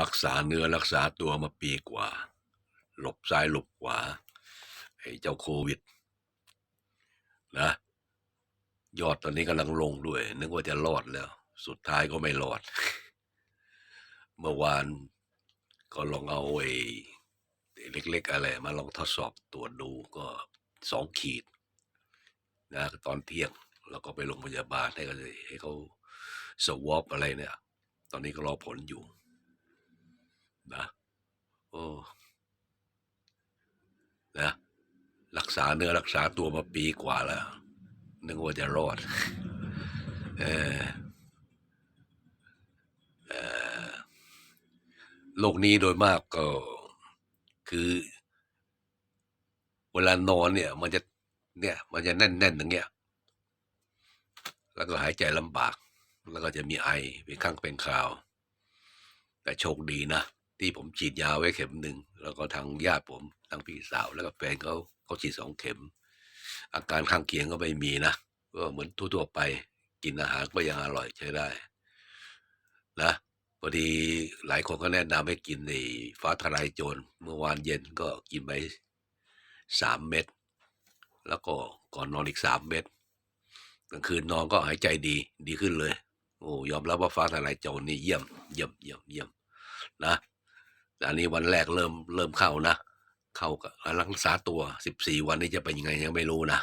รักษาเนื้อรักษาตัวมาปีกว่า หลบซ้ายหลบขวาไอ้เจ้าโควิดนะยอดตอนนี้กำลังลงด้วย นึกว่าจะรอดแล้ว สุดท้ายก็ไม่รอด เมื่อวานก็ลองเอาไอ้เล็ก ๆ อะไร มาลองทดสอบตรวจดูก็สองขีดนะตอนเที่ยงเราก็ไปโรงพยาบาลให้เขาให้เขาสวอปอะไรเนี่ย ตอนนี้ก็รอผลอยู่ นะโอ้นะรักษาเนื้อรักษาตัวมาปีกว่าแล้ว นึกว่าจะรอด เออเออโรคนี้โดยมากก็คือ เวลานอนเนี่ย มันจะเนี่ย มันจะแน่นๆอย่างเงี้ย แล้วก็หายใจลำบาก แล้วก็จะมีไอเป็นข้างเป็นคราว แต่โชคดีนะ ที่ผมฉีดยาไว้เข็มหนึ่ง แล้วก็ทางญาติผมทางพี่สาวแล้วก็แฟนเขาเขาฉีดสองเข็ม อาการข้างเคียงก็ไม่มีนะก็เหมือนทั่วๆไปกินอาหารก็ยังอร่อยใช้ได้ นะพอดีหลายคนก็แนะนำให้กินในฟ้าทลายโจรเมื่อวานเย็นก็กินไปสามเม็ดแล้วก็ก่อนนอนอีกสามเม็ดกลางคืนนอนก็หายใจดีดีขึ้นเลย โอ้ยอมรับว่าฟ้าทลายโจรนี่เยี่ยมเยี่ยมเยี่ยมเยี่ยมนะ อันนี้วันแรกเริ่มเริ่มเข้านะ เข้ากับรักษาตัวสิบสี่วันนี้จะเป็นยังไงยังไม่รู้นะ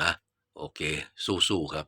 นะ โอเค สู้ๆครับ